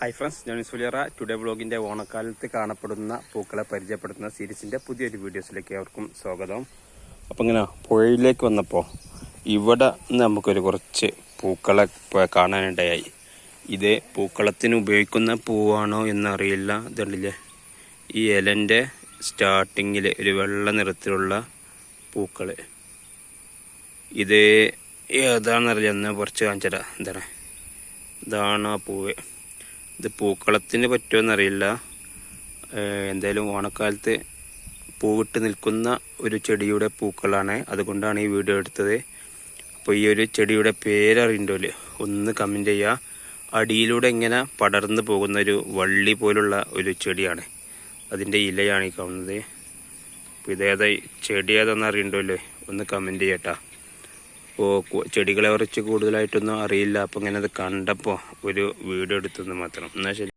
Hi friends ഞാൻ സുലിയറ today വ്ളോഗിന്റെ ഓണക്കാലത്ത് കാണപ്പെടുന്ന പൂക്കളെ പരിചയപ്പെടുത്തുന്ന സീരീസിന്റെ പുതിയൊരു വീഡിയോസിലേക്ക് അവർക്കും സ്വാഗതം. അപ്പം ഇങ്ങനെ പുഴയിലേക്ക് വന്നപ്പോൾ ഇവിടെ നമുക്കൊരു കുറച്ച് പൂക്കളെ കാണാനിടയായി. ഇത് പൂക്കളത്തിന് ഉപയോഗിക്കുന്ന പൂവാണോ എന്നറിയില്ല. ഇതുണ്ടല്ലേ? ഈ ഇലന്റെ സ്റ്റാർട്ടിങ്ങിൽ ഒരു വെള്ള നിറത്തിലുള്ള പൂക്കൾ ഇത് ഏതാണെന്നറിയില്ല. എന്നാൽ കുറച്ച് കാണിച്ചതാ എന്താണ്? ഇതാണ് ആ പൂവ്. ഇത് പൂക്കളത്തിന് പറ്റുമെന്നറിയില്ല. എന്തായാലും ഓണക്കാലത്ത് പൂവിട്ട് നിൽക്കുന്ന ഒരു ചെടിയുടെ പൂക്കളാണ്. അതുകൊണ്ടാണ് ഈ വീഡിയോ എടുത്തത്. അപ്പോൾ ഈ ഒരു ചെടിയുടെ പേരറിയണ്ടോൽ? ഒന്ന് കമന്റ് ചെയ്യുക അടിയിലൂടെ ഇങ്ങനെ പടർന്നു പോകുന്ന ഒരു വള്ളി പോലുള്ള ഒരു ചെടിയാണ്. അതിന്റെ ഇലയാണ് ഈ കാണുന്നത്. അപ്പോൾ ഇതേതായി ചെടി ഏതാണെന്ന് അറിയണ്ടല്ലോ ഒന്ന് കമന്റ് ചെയ്യട്ടാ. അപ്പോൾ ചെടികളെ കുറിച്ച് കൂടുതലായിട്ടൊന്നും അറിയില്ല. അപ്പോൾ ഇങ്ങനെ അത് കണ്ടപ്പോൾ ഒരു വീഡിയോ എടുത്തെന്ന് മാത്രം. എന്നാൽ ശരി.